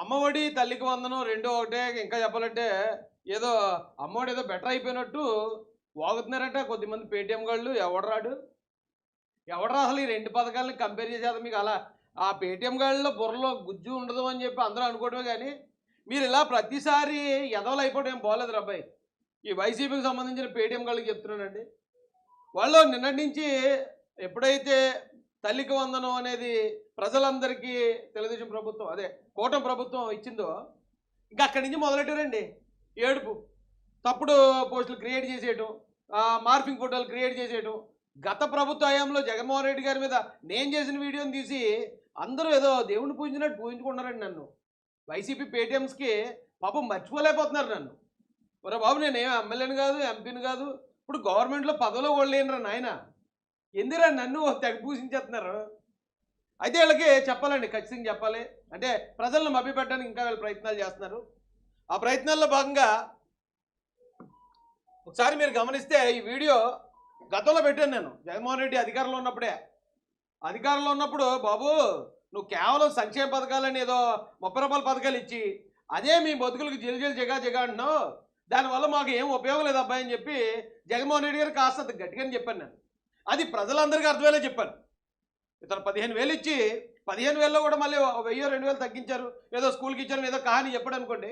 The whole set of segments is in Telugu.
అమ్మఒడి తల్లికి వందనం రెండో ఒకటే. ఇంకా చెప్పాలంటే ఏదో అమ్మఒడి ఏదో బెటర్ అయిపోయినట్టు వాగుతున్నారట కొద్దిమంది పేటీఎం వాళ్ళు ఎవడరాడు ఎవడరా అసలు ఈ రెండు పథకాలని కంపేర్ చేసేది? మీకు అలా ఆ పేటీఎం గాళ్ళలో బుర్రలో గుజ్జు ఉండదు అని చెప్పి అందరూ అనుకోవడమే కానీ మీరు ఇలా ప్రతిసారి ఎదవలు అయిపోవడం ఏం బాగోలేదు రబ్బాయి ఈ వైసీపీకి సంబంధించిన పేటీఎం గాళ్ళకి చెప్తున్నానండి. వాళ్ళు నిన్నటి నుంచి ఎప్పుడైతే తల్లికి వందనం అనేది ప్రజలందరికీ తెలుగుదేశం ప్రభుత్వం అదే కూటమి ప్రభుత్వం ఇచ్చిందో ఇంకా అక్కడి నుంచి మొదలెట్టారండి? ఏడుపు. తప్పుడు పోస్టులు క్రియేట్ చేసేయటం మార్పింగ్ మార్ఫింగ్ ఫోటోలు క్రియేట్ చేసేయటం. గత ప్రభుత్వ హయాంలో జగన్మోహన్ రెడ్డి గారి మీద నేను చేసిన వీడియోని తీసి అందరూ ఏదో దేవుని పూజించినట్టు పూజించుకున్నారండి నన్ను. వైసీపీ పేటిఎమ్స్కి పాపం మర్చిపోలేకపోతున్నారు నన్ను. ఒరే బాబు నేను ఏం ఎమ్మెల్యేని కాదు ఎంపీని కాదు ఇప్పుడు గవర్నమెంట్లో పదవిలో కూడా లేనరా నాయన. ఎందురా నన్ను తెగ పూజించేస్తున్నారు? అయితే వీళ్ళకి చెప్పాలండి ఖచ్చితంగా చెప్పాలి. అంటే ప్రజలను మభ్యపెట్టడానికి ఇంకా వీళ్ళు ప్రయత్నాలు చేస్తున్నారు. ఆ ప్రయత్నాల్లో భాగంగా ఒకసారి మీరు గమనిస్తే ఈ వీడియో గతంలో పెట్టాను నేను. జగన్మోహన్ రెడ్డి అధికారంలో ఉన్నప్పుడే. అధికారంలో ఉన్నప్పుడు బాబు నువ్వు కేవలం సంక్షేమ పథకాలని ఏదో ముప్పై రూపాయల పథకాలు ఇచ్చి అదే మీ బతుకులకు జిల్జిల్ జగా జగా అంటున్నావు. దానివల్ల మాకు ఏం ఉపయోగం లేదు అబ్బాయి అని చెప్పి జగన్మోహన్ రెడ్డి గారు కాస్త గట్టిగా చెప్పాను నేను. అది ప్రజలందరికీ అర్థమయ్యేలా చెప్పాను. ఇతను పదిహేను వేలు ఇచ్చి పదిహేను వేలలో కూడా మళ్ళీ వెయ్యో వెయ్యి రెండు వేలు తగ్గించారు. ఏదో స్కూల్కి ఇచ్చారు ఏదో కహాని చెప్పడం అనుకోండి.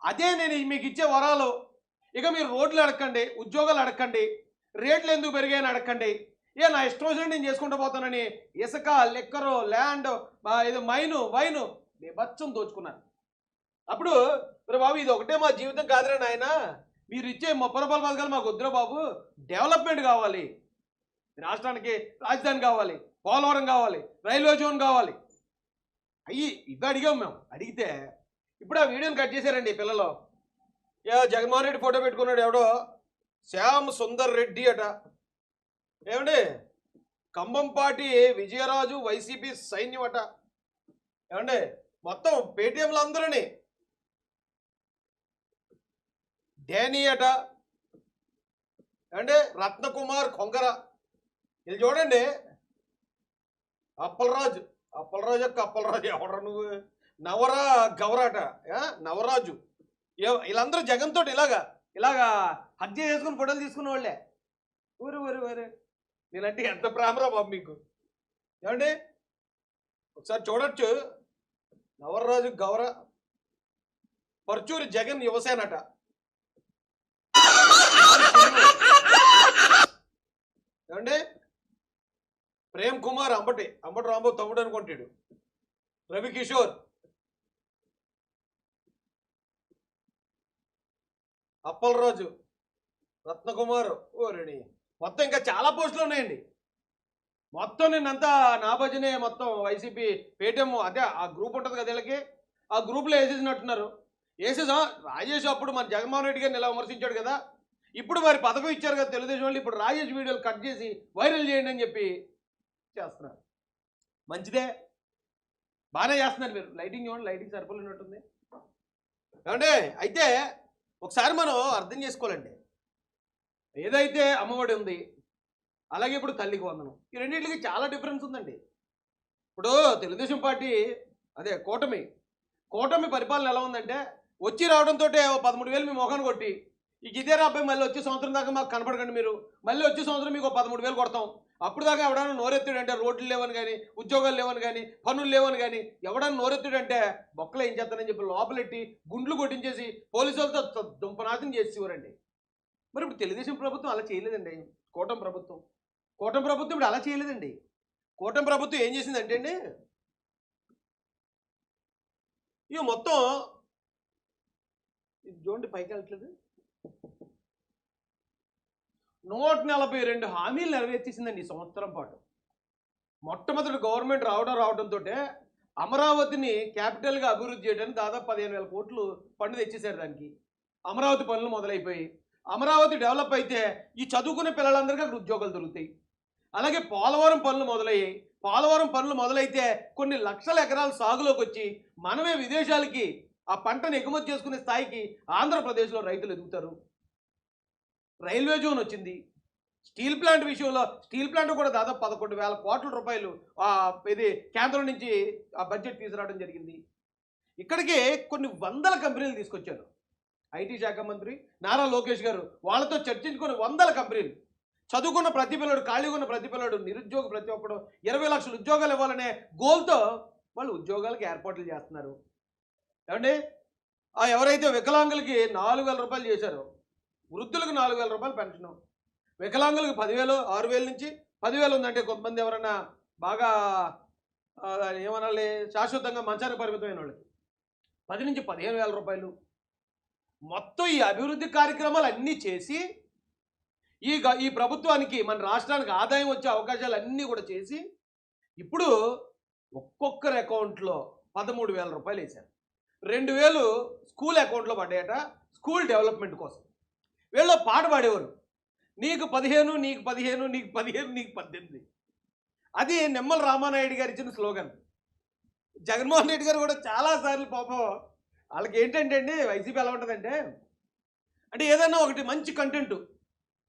అదే నేను మీకు ఇచ్చే వరాలు. ఇక మీరు రోడ్లు అడగండి ఉద్యోగాలు అడగండి రేట్లు ఎందుకు పెరిగాయని అడగండి ఏ నా ఇష్టం వచ్చినట్టు నేను చేసుకుంటూ పోతానని ఇసుక లెక్కరు ల్యాండ్ ఇది మైను వైను బచ్చం దోచుకున్నాను. అప్పుడు బాబు ఇది ఒకటే మా జీవితం కాదురా నాయన. మీరు ఇచ్చే ముప్పై రూపాయల పథకాలు మాకు వద్దురా బాబు. డెవలప్మెంట్ కావాలి. రాష్ట్రానికి రాజధాని కావాలి. పోలవరం కావాలి రైల్వే జోన్ కావాలి. అయ్యి ఇవి అడిగాం మేము. అడిగితే ఇప్పుడు ఆ వీడియోని కట్ చేశారండి పిల్లలు. ఏ జగన్మోహన్ రెడ్డి ఫోటో పెట్టుకున్నాడు ఎవడో? శ్యామ్ సుందర్ రెడ్డి అట. ఏమండి? కంబంపాటి విజయరాజు వైసీపీ సైన్యం అట. ఏమండి? మొత్తం పేటీఎంలు అందరూని. డేనీ అట. ఏమండి? రత్నకుమార్ కొంగర. ఇది చూడండి అప్పలరాజు. అప్పలరాజు యొక్క అప్పలరాజు ఎవడ నువ్వు? నవరా గౌరాట నవరాజు. ఏ- వీళ్ళందరూ జగన్తో ఇలాగా ఇలాగా హత్య చేసుకుని ఫోటోలు తీసుకున్న వాళ్ళే. ఊరు ఊరు ఊరు. నేనంటే ఎంత ప్రేమరా బాబు మీకు. ఏమండి? ఒకసారి చూడొచ్చు. నవరాజు గౌర పర్చూరి జగన్ యువసేనట. ఏమండి? ప్రేమ్ కుమార్ అంబటి అంబటి రాంబాబు తమ్ముడు అనుకుంటాడు. రవి కిషోర్ అప్పలరాజు రత్నకుమార్. ఓరేడి మొత్తం ఇంకా చాలా పోస్టులు ఉన్నాయండి. మొత్తం నిన్నంతా నాభజనే మొత్తం వైసీపీ పేటీఎం అదే ఆ గ్రూప్ ఉంటుంది కదా వీళ్ళకి. ఆ గ్రూప్లో వేసేసినట్టున్నారు. వేసేసా. రాజేష్ అప్పుడు మన జగన్మోహన్ రెడ్డి గారిని ఇలా విమర్శించాడు కదా. ఇప్పుడు మరి పథకం ఇచ్చారు కదా తెలుగుదేశం వాళ్ళు. ఇప్పుడు రాజేష్ వీడియోలు కట్ చేసి వైరల్ చేయండి అని చెప్పి చేస్తున్నారు. మంచిదే. బాగానే చేస్తున్నారు మీరు. లైటింగ్ చూడండి లైటింగ్ సరిపోలేనట్టుంది. ఏమంటే అయితే ఒకసారి మనం అర్థం చేసుకోవాలండి. ఏదైతే అమ్మఒడి ఉంది అలాగే ఇప్పుడు తల్లికి వందనం. ఈ రెండింటికి చాలా డిఫరెన్స్ ఉందండి. ఇప్పుడు తెలుగుదేశం పార్టీ అదే కూటమి. కూటమి పరిపాలన ఎలా ఉందంటే వచ్చి రావడంతో పదమూడు వేలు మీ మొఖాన్ని కొట్టి ఈ గిదేరా అబ్బాయి మళ్ళీ వచ్చే సంవత్సరం దాకా మాకు కనపడకండి మీరు. మళ్ళీ వచ్చే సంవత్సరం మీకు పదమూడు వేలు కొడతాం. అప్పుడు దాకా ఎవడన్నా నోరెత్తుడంటే రోడ్లు లేవని కానీ ఉద్యోగాలు లేవని కానీ పనులు లేవని కానీ ఎవడన్నా నోరెత్తుడంటే బొక్కలు ఏం చేస్తానని చెప్పి లోపలెట్టి గుండ్లు కొట్టించేసి పోలీసులతో త- దుంపనాశనం చేసేవారండి. మరి ఇప్పుడు తెలుగుదేశం ప్రభుత్వం అలా చేయలేదండి. కూటమి ప్రభుత్వం. కూటమి ప్రభుత్వం ఇప్పుడు అలా చేయలేదండి. కూటమి ప్రభుత్వం ఏం చేసిందంటే అండి ఇక మొత్తం ఇది చూడండి పైకి వెళ్ళట్లేదు నూట నలభై రెండు హామీలు నెరవేర్చేసిందండి ఈ సంవత్సరం పాటు. మొట్టమొదటి గవర్నమెంట్ రావడం రావడంతో అమరావతిని క్యాపిటల్గా అభివృద్ధి చేయడానికి దాదాపు పదిహేను వేల కోట్లు ఫండ్ తెచ్చేశారు దానికి. అమరావతి పనులు మొదలైపోయి అమరావతి డెవలప్ అయితే ఈ చదువుకునే పిల్లలందరికీ అక్కడ ఉద్యోగాలు దొరుకుతాయి. అలాగే పోలవరం పనులు మొదలయ్యాయి. పోలవరం పనులు మొదలైతే కొన్ని లక్షల ఎకరాలు సాగులోకి వచ్చి మనమే విదేశాలకి ఆ పంటను ఎగుమతి చేసుకునే స్థాయికి ఆంధ్రప్రదేశ్లో రైతులు ఎదుగుతారు. రైల్వే జోన్ వచ్చింది. స్టీల్ ప్లాంట్ విషయంలో స్టీల్ ప్లాంట్ కూడా దాదాపు పదకొండు వేల కోట్ల రూపాయలు ఇది కేంద్రం నుంచి ఆ బడ్జెట్ తీసుకురావడం జరిగింది. ఇక్కడికి కొన్ని వందల కంపెనీలు తీసుకొచ్చారు. ఐటీ శాఖ మంత్రి నారా లోకేష్ గారు వాళ్ళతో చర్చించుకుని వందల కంపెనీలు. చదువుకున్న ప్రతి పిల్లడు ఖాళీగా ఉన్న ప్రతి పిల్లడు నిరుద్యోగ ప్రతి ఒక్కడు ఇరవై లక్షల ఉద్యోగాలు ఇవ్వాలనే గోల్తో వాళ్ళు ఉద్యోగాలకు ఏర్పాట్లు చేస్తున్నారు. ఏమండి? ఎవరైతే వికలాంగులకి నాలుగు వేల రూపాయలు చేశారో వృద్ధులకు నాలుగు వేల రూపాయలు పెన్షన్. వికలాంగులకు పదివేలు ఆరు వేల నుంచి పదివేలు ఉందంటే కొంతమంది ఎవరన్నా బాగా ఏమనాలి శాశ్వతంగా మంచానికి పరిమితమైన వాళ్ళకి పది నుంచి పదిహేను వేల రూపాయలు. మొత్తం ఈ అభివృద్ధి కార్యక్రమాలు అన్నీ చేసి ఈ గ- ఈ ప్రభుత్వానికి మన రాష్ట్రానికి ఆదాయం వచ్చే అవకాశాలు అన్నీ కూడా చేసి ఇప్పుడు ఒక్కొక్కరి అకౌంట్లో పదమూడు వేల రూపాయలు వేశారు. రెండు వేలు స్కూల్ అకౌంట్లో పడ్డాయట స్కూల్ డెవలప్మెంట్ కోసం. వీళ్ళు పాట పాడేవారు. నీకు పదిహేను నీకు పదిహేను నీకు పదిహేను నీకు పద్దెనిమిది. అది నిమ్మల రామానాయుడు గారు ఇచ్చిన స్లోగన్. జగన్మోహన్ రెడ్డి గారు కూడా చాలాసార్లు పాపం వాళ్ళకి ఏంటంటే అండి వైసీపీ ఎలా ఉంటుందంటే అంటే ఏదైనా ఒకటి మంచి కంటెంట్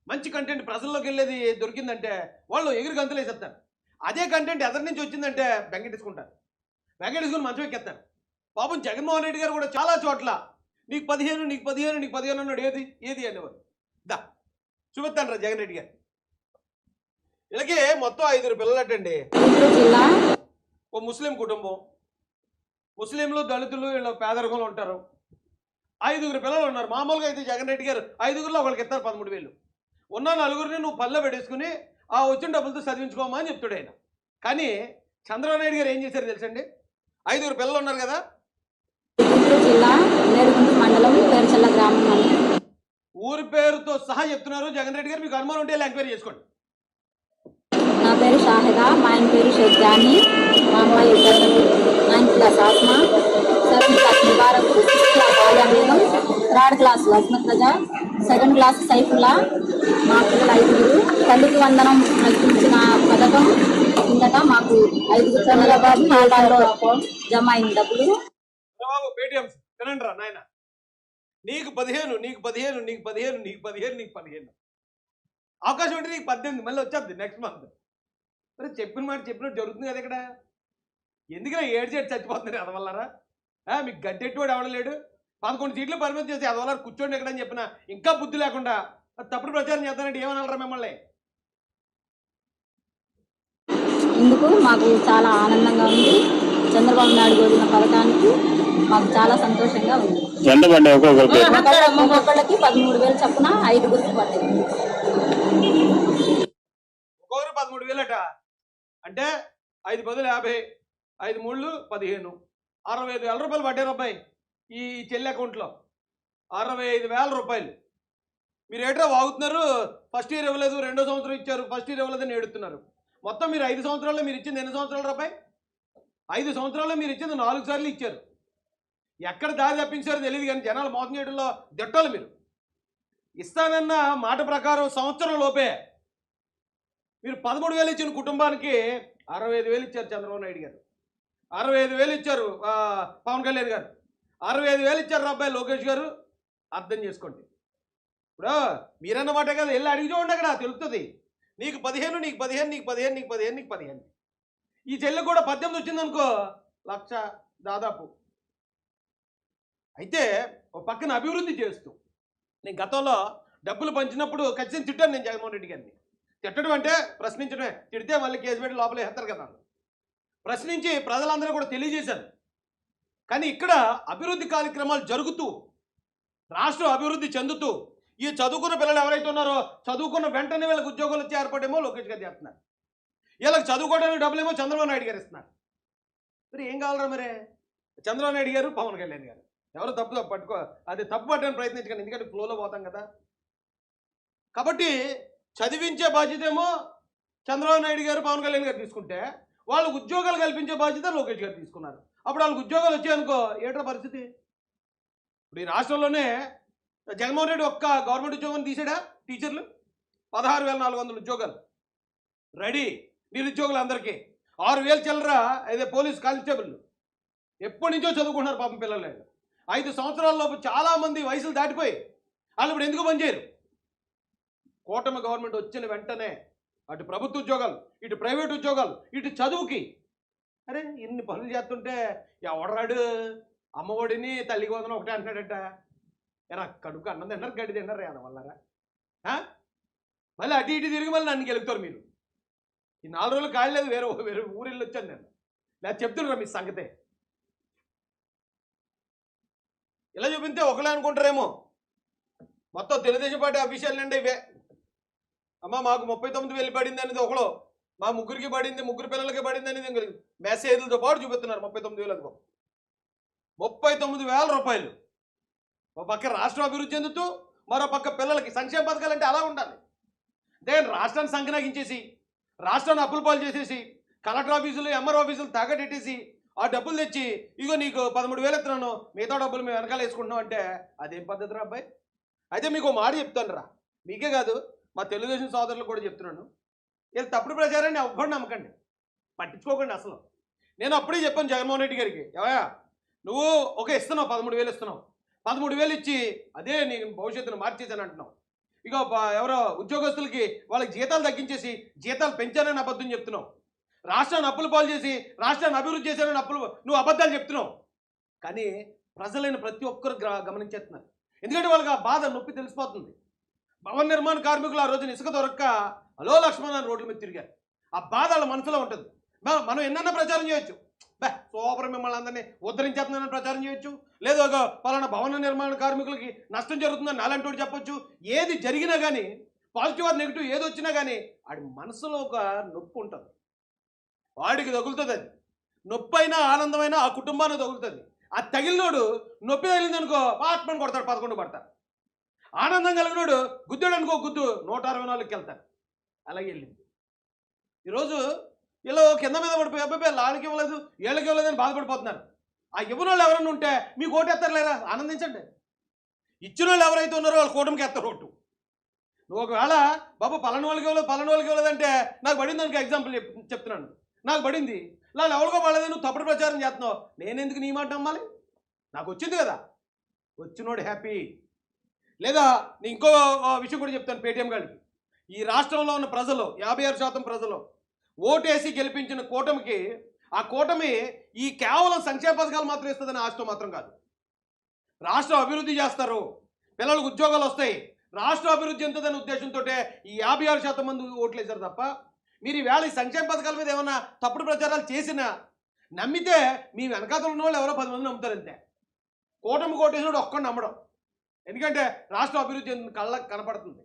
మంచి కంటెంట్ ప్రజల్లోకి వెళ్ళేది దొరికిందంటే వాళ్ళు ఎగిరి గంతులు వేసేస్తారు. అదే కంటెంట్ ఎదరి నుంచి వచ్చిందంటే వెంకటేసుకుంటారు వెంకటేసుకుని మంచం ఎక్కేస్తారు. పాపం జగన్మోహన్ రెడ్డి గారు కూడా చాలా చోట్ల నీకు పదిహేను నీకు పదిహేను నీకు పదిహేను అన్నాడు. ఏది? ఏది అనేవారు దా. చూపిస్తాను రా జగన్ రెడ్డి గారు. ఇలాగే మొత్తం ఐదుగురు పిల్లలటండి. ఓ ముస్లిం కుటుంబం. ముస్లింలు దళితులు వీళ్ళు పేదరికంలో ఉంటారు. ఐదుగురు పిల్లలు ఉన్నారు. మామూలుగా అయితే జగన్ రెడ్డి గారు ఐదుగురులో ఒకరికి ఇస్తారు పదమూడు వేలు. ఉన్న నలుగురిని నువ్వు పల్లె పెట్టేసుకుని ఆ వచ్చిన డబ్బులతో చదివించుకోమా అని చెప్తాడు ఆయన. కానీ చంద్రబాబు నాయుడు గారు ఏం చేశారు తెలుసండి? ఐదుగురు పిల్లలు ఉన్నారు కదా? మండలం పేరుచల్ల గ్రామం అని. ఊరి పేరుతో సహా చెప్తున్నారు. జగన్ రెడ్డి గారు మీకు అనుమానం ఉంటే ఎంక్వైరీ చేసుకోండి. నా పేరు షాహిదా మా ఆయన పేరు షేక్ జానీ మా అమ్మాయి ఇద్దరు ninth class Atma seventh class Mubarak sixth class Aliya Begum third class Wasmat Raza second class Saifulla మా పిల్లలు ఐదుగురు. తల్లికి వందనం నడిపించిన పథకం కిందట మాకు ఐదుగురు చంద్రబాబు ఖాతాలో జమ అయిన డబ్బులు రా బాబు పేటిఎం వినండి రా నాయన నీకు పదిహేను నీకు పదిహేను నీకు పదిహేను నీకు పదిహేను నీకు పదిహేను. అవకాశం ఉంటే నీకు పద్దెనిమిది మళ్ళీ వచ్చేది నెక్స్ట్ మంత్ మరి చెప్పిన మాట చెప్పినట్టు జరుగుతుంది కదా ఇక్కడ. ఎందుకురా ఏడు చేటు చచ్చిపోతుంది అదవల్లరా మీకు గడ్డెట్టువాడు ఎవడలేడు పదకొండు సీట్లు పరిమితం చేసి అదవల్ల కూర్చోండి ఎక్కడని చెప్పిన ఇంకా బుద్ధి లేకుండా తప్పుడు ప్రచారం చేస్తానంటే ఏమనాలరా మిమ్మల్ని? ఇందుకు మాకు చాలా ఆనందంగా ఉంది. చంద్రబాబు నాయుడు వదిలిన పథకానికి మాకు చాలా సంతోషంగా ఉంది. ఎంత పడ్డాయి ఒక్కొక్కరికి? ఒక్కొక్క- ఒక్కొక్కళ్ళకి పదమూడు వేలు చొప్పున ఐదుగురికి పడ్డది ఒక్కొక్కరు పదమూడు వేలట. అంటే ఐదు పదులు యాభై ఐదు మూళ్ళు పదిహేను. అరవై ఐదు వేల రూపాయలు పడ్డారు అబ్బాయి ఈ చెల్లి అకౌంట్లో. అరవై ఐదు వేల రూపాయలు. మీరు ఏటో వాగుతున్నారు ఫస్ట్ ఇయర్ ఇవ్వలేదు రెండో సంవత్సరం ఇచ్చారు ఫస్ట్ ఇయర్ ఇవ్వలేదని ఏడుతున్నారు. మొత్తం మీరు ఐదు సంవత్సరాల్లో మీరు ఇచ్చింది ఎన్ని సంవత్సరాలు రూపాయి ఐదు సంవత్సరాల్లో మీరు ఇచ్చింది నాలుగు సార్లు ఇచ్చారు. ఎక్కడ దారి తప్పించారో తెలియదు కానీ జనాలు మోసం చేయడంలో దిట్టాలి మీరు. ఇస్తానన్న మాట ప్రకారం సంవత్సరం లోపే మీరు పదమూడు వేలు ఇచ్చిన కుటుంబానికి అరవై ఐదు వేలు ఇచ్చారు చంద్రబాబు నాయుడు గారు. అరవై ఐదు వేలు ఇచ్చారు పవన్ కళ్యాణ్ గారు. అరవై ఐదు వేలు ఇచ్చారు అబ్బాయి లోకేష్ గారు అర్థం చేసుకోండి. ఇప్పుడు మీరన్నమాట కదా వెళ్ళి అడిగి చూడండి అక్కడ తెలుస్తుంది నీకు పదిహేను నీకు పదిహేను నీకు పదిహేను నీకు పదిహేను నీకు పదిహేను. ఈ చెల్లి కూడా పద్దెనిమిది వచ్చిందనుకో లక్ష దాదాపు. అయితే ఓ పక్కన అభివృద్ధి చేస్తూ నేను గతంలో డబ్బులు పంచినప్పుడు ఖచ్చితంగా తిట్టాను నేను జగన్మోహన్ రెడ్డి గారిని. తిట్టడం అంటే ప్రశ్నించడమే. తిడితే మళ్ళీ కేసు పెట్టి లోపల వేస్తారు కదా ప్రశ్నించి ప్రజలందరూ కూడా తెలియజేశారు. కానీ ఇక్కడ అభివృద్ధి కార్యక్రమాలు జరుగుతూ రాష్ట్రం అభివృద్ధి చెందుతూ ఈ చదువుకున్న పిల్లలు ఎవరైతే ఉన్నారో చదువుకున్న వెంటనే వీళ్ళకి ఉద్యోగాలు వచ్చి ఏర్పడేమో లోకేష్ గారు చేస్తున్నారు. వీళ్ళకి చదువుకోవడానికి డబ్బులేమో చంద్రబాబు నాయుడు గారు ఇస్తున్నారు. మరి ఏం కావాలరా మరి? చంద్రబాబు నాయుడు గారు పవన్ కళ్యాణ్ గారు. ఎవరు తప్పు తప్పు పట్టుకో అది తప్పు పట్టడానికి ప్రయత్నించకండి ఎందుకంటే ఫ్లోలో పోతాం కదా. కాబట్టి చదివించే బాధ్యత ఏమో చంద్రబాబు నాయుడు గారు పవన్ కళ్యాణ్ గారు తీసుకుంటే వాళ్ళకు ఉద్యోగాలు కల్పించే బాధ్యత లోకేష్ గారు తీసుకున్నారు. అప్పుడు వాళ్ళకి ఉద్యోగాలు వచ్చాయనుకో ఏంట్రా పరిస్థితి? ఇప్పుడు ఈ రాష్ట్రంలోనే జగన్మోహన్ రెడ్డి ఒక్క గవర్నమెంట్ ఉద్యోగం తీసాడా టీచర్లు? పదహారు వేల నాలుగు వందల ఉద్యోగాలు. రెడీ నిరుద్యోగులు అందరికీ. ఆరు వేలు చిల్లర అదే పోలీస్ కానిస్టేబుల్ ఎప్పటి నుంచో చదువుకుంటున్నారు పాపం పిల్లలు. ఐదు సంవత్సరాలలోపు చాలామంది వయసులు దాటిపోయి వాళ్ళు ఇప్పుడు ఎందుకు పనిచేయరు? కూటమి గవర్నమెంట్ వచ్చిన వెంటనే అటు ప్రభుత్వ ఉద్యోగాలు ఇటు ప్రైవేట్ ఉద్యోగాలు ఇటు చదువుకి. అరే ఇన్ని పనులు చేస్తుంటే ఎవడరాడు? అమ్మఒడిని తల్లికి వందనం ఒకటే అంటున్నాడట. ఎరా కడుపు అన్నం తిన్నారు గడ్డి తిన్నారు రేద వల్లరా ఆ? మళ్ళీ అటు ఇటు తిరిగి మళ్ళీ నన్ను గెలుపుతారు మీరు. ఈ నాలుగు రోజులు కాయలేదు వేరే వేరే ఊరెళ్ళి వచ్చాను నేను. లేదా చెప్తున్నారు మీ సంగతే. ఇలా చూపిస్తే ఒకలే అనుకుంటారేమో. మొత్తం తెలుగుదేశం పార్టీ అఫీషియల్ అండి ఇవే. అమ్మ మాకు ముప్పై తొమ్మిది వేలు పడింది అనేది ఒకడు మా ముగ్గురికి పడింది ముగ్గురు పిల్లలకి పడింది అనేది మెసేజ్లతో పాటు చూపిస్తున్నారు ముప్పై తొమ్మిది వేలు అదిగో ముప్పై తొమ్మిది వేల రూపాయలు. ఒక పక్క రాష్ట్రం అభివృద్ధి చెందుతూ మరో పక్క పిల్లలకి సంక్షేమ పథకాలు అంటే అలా ఉండాలి. అంటే రాష్ట్రాన్ని సంకనాగించేసి రాష్ట్రాన్ని అప్పులు పాలు చేసేసి కలెక్టర్ ఆఫీసులు ఎంఆర్ ఆఫీసులు తాగటెట్టేసి ఆ డబ్బులు తెచ్చి ఇగో నీకు పదమూడు వేలు ఎత్తున్నాను మిగతా డబ్బులు మేము వెనకాల వేసుకుంటున్నాం అంటే అదేం పద్ధతి రా అబ్బాయి? అయితే మీకు మాట చెప్తాను రా. మీకే కాదు మా తెలుగుదేశం సోదరులు కూడా చెప్తున్నాను. వీళ్ళు తప్పుడు ప్రచారాన్ని ఎవ్వరు నమ్మకండి. పట్టించుకోకండి అసలు. నేను అప్పుడే చెప్పాను జగన్మోహన్ రెడ్డి గారికి ఎవయా నువ్వు ఒక ఇస్తున్నావు పదమూడు వేలు ఇస్తున్నావు. పదమూడు వేలు ఇచ్చి అదే నేను భవిష్యత్తును మార్చేసాను అంటున్నావు. ఇక ఎవరో ఉద్యోగస్తులకి వాళ్ళకి జీతాలు తగ్గించేసి జీతాలు పెంచానని అబద్ధం చెప్తున్నావు. రాష్ట్రాన్ని అప్పులు పాలు చేసి రాష్ట్రాన్ని అభివృద్ధి చేశానని అప్పులు నువ్వు అబద్ధాలు చెప్తున్నావు. కానీ ప్రజలైన ప్రతి ఒక్కరు గమనించేస్తున్నారు. ఎందుకంటే వాళ్ళకి ఆ బాధ నొప్పి తెలిసిపోతుంది. భవన నిర్మాణ కార్మికులు ఆ రోజున ఇసుక దొరక్క అలో లక్ష్మణ్ అని రోడ్ల మీద తిరిగారు. ఆ బాధ వాళ్ళ మనసులో ఉంటుంది. మనం ఎన్నన్నా ప్రచారం చేయొచ్చు. బే సూపర్ మిమ్మల్ని అందరినీ ఉద్ధరించేస్తుందని ప్రచారం చేయొచ్చు. లేదు ఒక పలానా భవన నిర్మాణ కార్మికులకి నష్టం జరుగుతుందని అలాంటి చెప్పొచ్చు. ఏది జరిగినా కానీ పాజిటివ్ ఆర్ నెగిటివ్ ఏది వచ్చినా కానీ ఆడి మనసులో ఒక నొప్పి ఉంటుంది. వాడికి తగులుతుంది. అది నొప్పి అయినా ఆనందమైనా ఆ కుటుంబానికి తగులుతుంది. ఆ తగిలినోడు నొప్పి తగిలింది అనుకో పాత్మని కొడతాడు పదకొండు పడతాడు. ఆనందం కలిగినోడు గుద్దాడు అనుకో గుద్దు నూట అరవై నాలుగుకి వెళ్తాడు. అలాగే వెళ్ళింది. ఈరోజు ఇలా కింద మీద పడిపోయి అబ్బాయి లాళ్ళకి ఇవ్వలేదు ఏళ్ళకి అని బాధపడిపోతున్నారు. ఆ ఇవ్వని వాళ్ళు ఎవరైనా ఉంటే మీకు ఓటు ఎత్తారు లేరా ఆనందించండి. ఇచ్చిన వాళ్ళు ఎవరైతే ఉన్నారో వాళ్ళు కూటమికి ఎత్తారు ఓటు. నువ్వు ఒకవేళ బాబు పలాని వాళ్ళకి ఇవ్వలేదు పలాని వాళ్ళకి ఇవ్వలేదంటే నాకు పడింది అనుకో ఎగ్జాంపుల్ చెప్తున్నాను. నాకు పడింది. వాళ్ళు ఎవరికో పడలేదు నువ్వు తప్పుడు ప్రచారం చేస్తున్నావు. నేనెందుకు నీ మాట నమ్మాలి? నాకు వచ్చింది కదా. వచ్చినోడు హ్యాపీ లేదా నేను ఇంకో ఆ, విషయం కూడా చెప్తాను పేటీఎం గారికి. ఈ రాష్ట్రంలో ఉన్న ప్రజలు యాభై ఆరు శాతం ప్రజలు ఓటేసి గెలిపించిన కూటమికి ఆ కూటమి ఈ కేవలం సంక్షేమ పథకాలు మాత్రం ఇస్తుందని ఆశతో మాత్రం కాదు. రాష్ట్రం అభివృద్ధి చేస్తారు. పిల్లలకు ఉద్యోగాలు వస్తాయి. రాష్ట్ర అభివృద్ధి ఎంతదనే ఉద్దేశంతో ఈ యాభై ఆరు శాతం మంది ఓట్లు వేశారు తప్ప మీరు ఈవేళ ఈ సంక్షేమ పథకాల మీద ఏమన్నా తప్పుడు ప్రచారాలు చేసినా నమ్మితే మీ వెనకాతలు ఉన్న వాళ్ళు ఎవరో పది మంది నమ్ముతారు అంతే కూటమి కోటేశ్వరుడు ఒక్కడు నమ్మడం. ఎందుకంటే రాష్ట్ర అభివృద్ధి కళ్ళ కళ్ళకు కనపడుతుంది.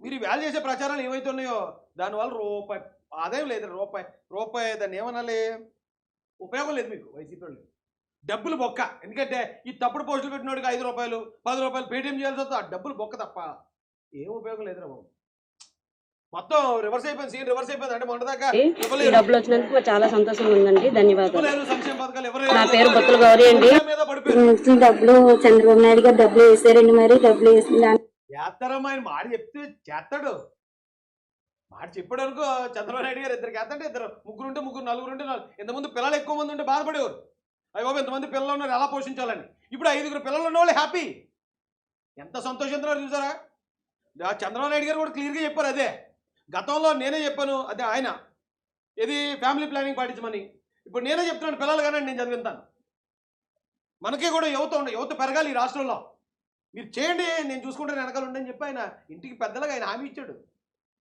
మీరు వేళ చేసే ప్రచారాలు ఏమవుతున్నాయో దానివల్ల రూపాయి ఆదాయం లేదు రూపాయి రూపాయి దాన్ని ఏమనాలి? ఉపయోగం లేదు మీకు వైసీపీ వాళ్ళు డబ్బులు బొక్క. ఎందుకంటే ఈ తప్పుడు పోస్టులు పెట్టినోడికి ఐదు రూపాయలు పది రూపాయలు పేటీఎం చేయాల్సి వస్తుంది ఆ డబ్బులు బొక్క తప్ప ఏం ఉపయోగం లేదురా బాబు. మొత్తం రివర్స్ అయిపోయింది సీన్ రివర్స్ అయిపోయింది. అంటే మొన్నదాకా ఈ డబ్బులు వచ్చినందుకు చాలా సంతోషంగా ఉందండి. ధన్యవాదాలు. నా పేరు బొత్తుల గౌరీ అండి. డబ్బులు చంద్రబాబు నాయుడు గారు డబ్బులు వేసారండి మరి డబ్బులు వేసిన చేస్తారమ్మా ఆయన మాట చెప్తే చేస్తాడు. మాట చెప్పాడు అనుకో చంద్రబాబు నాయుడు గారు ఇద్దరికి చేస్తాంటే ఇద్దరు ముగ్గురు ఉంటే ముగ్గురు నలుగురు. ఉంటే నాలుగు ఇంతమంది పిల్లలు ఎక్కువ మంది ఉంటే బాధపడేవారు. అయ్య బాబు ఇంతమంది పిల్లలు ఉన్నారు ఎలా పోషించాలని? ఇప్పుడు ఐదుగురు పిల్లలు ఉన్న వాళ్ళు హ్యాపీ ఎంత సంతోషిస్తున్నారు చూసారా? చంద్రబాబు నాయుడు గారు కూడా క్లియర్గా చెప్పారు అదే. గతంలో నేనే చెప్పాను అదే ఆయన. ఇది ఫ్యామిలీ ప్లానింగ్ పాటించమని. ఇప్పుడు నేనే చెప్తున్నాను పిల్లలు కానీ నేను చదివిస్తాను మనకే కూడా యువత ఉండే యువత పెరగాలి ఈ రాష్ట్రంలో. మీరు చేయండి నేను చూసుకుంటే వెనకాల ఉండని చెప్పి ఆయన ఇంటికి పెద్దలుగా ఆయన హామీ ఇచ్చాడు.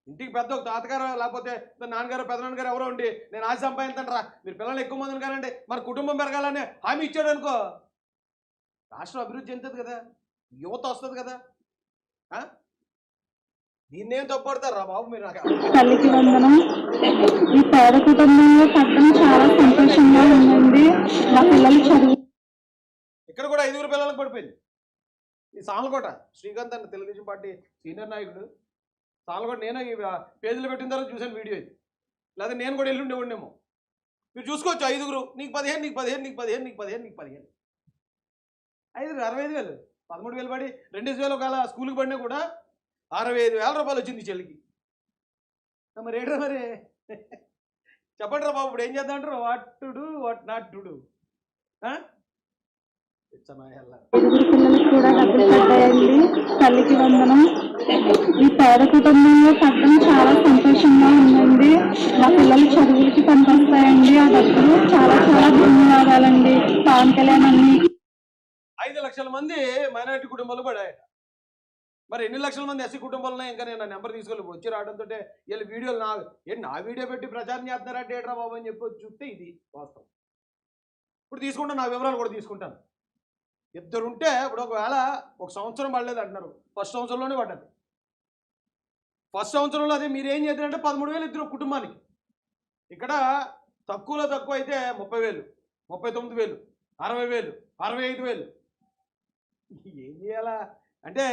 ఇంటికి పెద్ద ఒక తాతగారు లేకపోతే నాన్నగారు పెదనాన్నగారు ఎవరో ఉండి నేను ఆశ సంపాదించంటారా మీరు పిల్లలు ఎక్కువ మందిని కానండి మన కుటుంబం పెరగాలని హామీ ఇచ్చాడు అనుకో. రాష్ట్రం అభివృద్ధి చెందుతుంది కదా? యువత వస్తుంది కదా ఆ? దీన్నేం తప్పడతారు రా బాబు మీరు నాకు తల్లికి వందనం. ఈ పేద కుటుంబంలో పట్టడం చాలా సంతోషంగా ఉందండి. మా పిల్లలు చదువు ఇక్కడ కూడా ఐదుగురు పిల్లలకు పడిపోయింది. ఈ సామలకోట శ్రీకాంత్ అన్న తెలుగుదేశం పార్టీ సీనియర్ నాయకుడు. సామలకోట నేనే ఈ పేజీలు పెట్టిన తర్వాత చూశాను వీడియో ఇది. లేదా నేను కూడా వెళ్ళి ఉండేవాడినేమో మీరు చూసుకోవచ్చు ఐదుగురు. నీకు పదిహేను నీకు పదిహేను నీకు పదిహేను నీకు పదిహేను నీకు పదిహేను. ఐదుగురు అరవై ఐదు వేలు. పదమూడు వేలు పడి రెండేసి వేలు ఒకవేళ స్కూల్కి పడినా కూడా అరవై ఐదు వేల రూపాయలు వచ్చింది చెల్లికి. మరి ఏంట్రా మరి? చెప్పండి రా బాబు ఇప్పుడు ఏం చేద్దామంటారు what to do what not to do. ఇచ్చమాయల్లా పిల్లలకు కూడా డబ్బులు పడ్డాయండి. తల్లికి వందనం. ఈ పేద కుటుంబంలో పట్టడం చాలా సంతోషంగా ఉందండి. మా పిల్లలు చదువులకి పనికొస్తాయండి. ఆ డబ్బులు చాలా చాలా ధన్యవాదాలండి. పవన్ కళ్యాణ్ అన్ని. ఐదు లక్షల మంది మైనారిటీ కుటుంబాలు పడాయట. మరి ఎన్ని లక్షల మంది ఎస్సీ కుటుంబాలు ఇంకా నేను నెంబర్ తీసుకెళ్ళి వచ్చి రావడంతో వీళ్ళు వీడియోలు నా ఏంటి నా వీడియో పెట్టి ప్రచారం చేస్తున్నారంటే ఏట్రా బాబు అని చెప్పి చూస్తే ఇది వాస్తవం. ఇప్పుడు తీసుకుంటా నా వివరాలు కూడా తీసుకుంటాను. ఇద్దరు ఉంటే ఇప్పుడు ఒకవేళ ఒక సంవత్సరం పడలేదు అంటున్నారు. ఫస్ట్ సంవత్సరంలోనే పడ్డది. ఫస్ట్ సంవత్సరంలో అదే మీరు ఏం చేద్దారంటే పదమూడు వేలు ఇద్దరు కుటుంబానికి. ఇక్కడ తక్కువలో తక్కువ అయితే ముప్పై వేలు ముప్పై తొమ్మిది వేలు అరవై వేలు అరవై ఐదు వేలు. ఏం చేయాలా? అంటే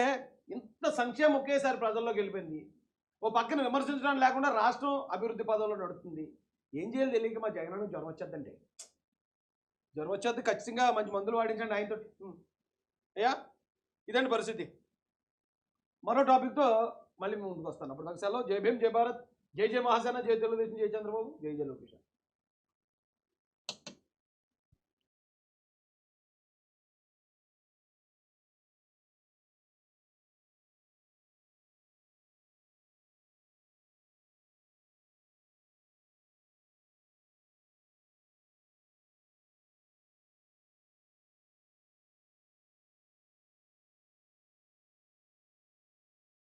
ఇంత సంక్షేమం ఒకేసారి ప్రజల్లోకి వెళ్ళిపోయింది. ఓ పక్కన విమర్శించడం లేకుండా రాష్ట్రం అభివృద్ధి పదంలో నడుస్తుంది. ఏం చేయాలి తెలియక మా జగన్ జ్వరం వచ్చేద్దండి. జ్వరం వచ్చేది ఖచ్చితంగా మంచి మందులు వాడించండి ఆయనతో అయ్యా ఇదండి పరిస్థితి. మరో టాపిక్తో మళ్ళీ ముందుకు వస్తాను. అప్పుడు నాకు సెలవు. జై భీమ్ జై భారత్. జై జై మహాసేన జై తెలుగుదేశం జై చంద్రబాబు జై జయ లోకేష్.